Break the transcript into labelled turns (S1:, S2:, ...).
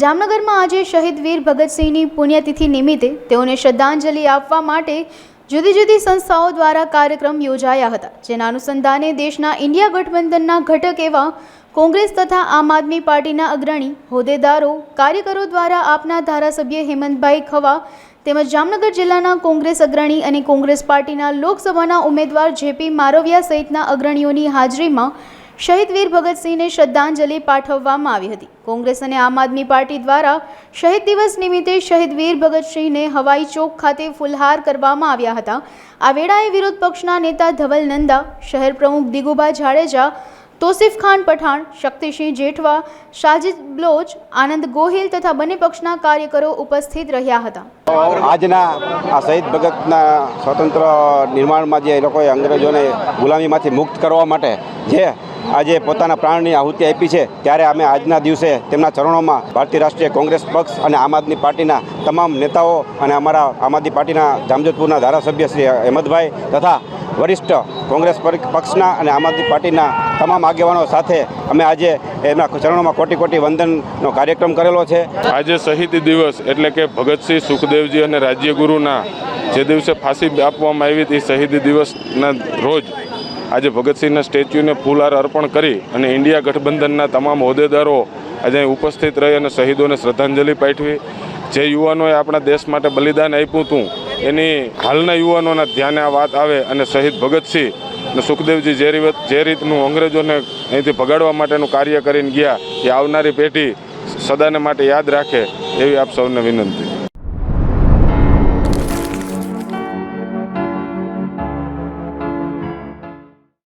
S1: જામનગરમાં આજે શહીદ વીર ભગતસિંહની પુણ્યતિથિ નિમિત્તે તેઓને શ્રદ્ધાંજલિ આપવા માટે જુદી જુદી સંસ્થાઓ દ્વારા કાર્યક્રમ યોજાયા હતા, જેના અનુસંધાને દેશના ઇન્ડિયા ગઠબંધનના ઘટક એવા કોંગ્રેસ તથા આમ આદમી પાર્ટીના અગ્રણી, હોદ્દેદારો, કાર્યકરો દ્વારા આપના ધારાસભ્ય હેમંતભાઈ ખવા તેમજ જામનગર જિલ્લાના કોંગ્રેસ અગ્રણી અને કોંગ્રેસ પાર્ટીના લોકસભાના ઉમેદવાર જેપી મારવિયા સહિતના અગ્રણીઓની હાજરીમાં શહીદ વીર ભગતસિંહને શ્રદ્ધાંજલિ પાઠવવામાં આવી હતી. કોંગ્રેસ અને આમ આદમી પાર્ટી દ્વારા શહીદ દિવસ નિમિત્તે શહીદ વીર ભગતસિંહને હવાઈ ચોક ખાતે ફુલહાર કરવામાં આવ્યા હતા. આ વેળાએ વિરોધ પક્ષના નેતા ધવલ નંદા, શહેર પ્રમુખ દિગુભા જાડેજા, તોસિફ ખાન પઠાણ, શક્તિસિંહ જેઠવા, સાજિદ બ્લોચ, આનંદ ગોહિલ તથા બંને પક્ષના કાર્યકરો ઉપસ્થિત રહ્યા હતા.
S2: આજના આ શહીદ ભગતના સ્વતંત્ર નિર્માણમાં જે લોકોએ અંગ્રેજોને ગુલામીમાંથી મુક્ત કરવા માટે જે આજે પોતાના પ્રાણની આહુતિ આપી છે, ત્યારે અમે આજના દિવસે તેમના ચરણોમાં ભારતીય રાષ્ટ્રીય કોંગ્રેસ પક્ષ અને આમ આદમી પાર્ટીના તમામ નેતાઓ અને અમારા આમ આદમી પાર્ટીના જામજોધપુરના ધારાસભ્ય શ્રી અહેમદભાઈ તથા વરિષ્ઠ કોંગ્રેસ પક્ષના અને આમ આદમી પાર્ટીના તમામ આગેવાનો સાથે અમે આજે એમના ચરણોમાં કોટી કોટી વંદનનો કાર્યક્રમ કરેલો છે.
S3: આજે શહીદ દિવસ એટલે કે ભગતસિંહ સુખદેવજી અને રાજ્યગુરુના જે દિવસે ફાંસી આપવામાં આવી હતી શહીદ દિવસના રોજ આજે ભગતસિંહના સ્ટેચ્યુને ફૂલહાર અર્પણ કરી અને ઇન્ડિયા ગઠબંધનના તમામ હોદ્દેદારો આજે અહીં ઉપસ્થિત રહી અને શહીદોને શ્રદ્ધાંજલિ પાઠવી. જે યુવાનોએ આપણા દેશ માટે બલિદાન આપ્યું હતું, એની હાલના યુવાનોના ધ્યાને આ વાત આવે અને શહીદ ભગતસિંહ અને સુખદેવજી જે રીત જે રીતનું અંગ્રેજોને અહીંથી ભગાડવા માટેનું કાર્ય કરીને ગયા, એ આવનારી પેઢી સદાને માટે યાદ રાખે, એવી આપ સૌને વિનંતી.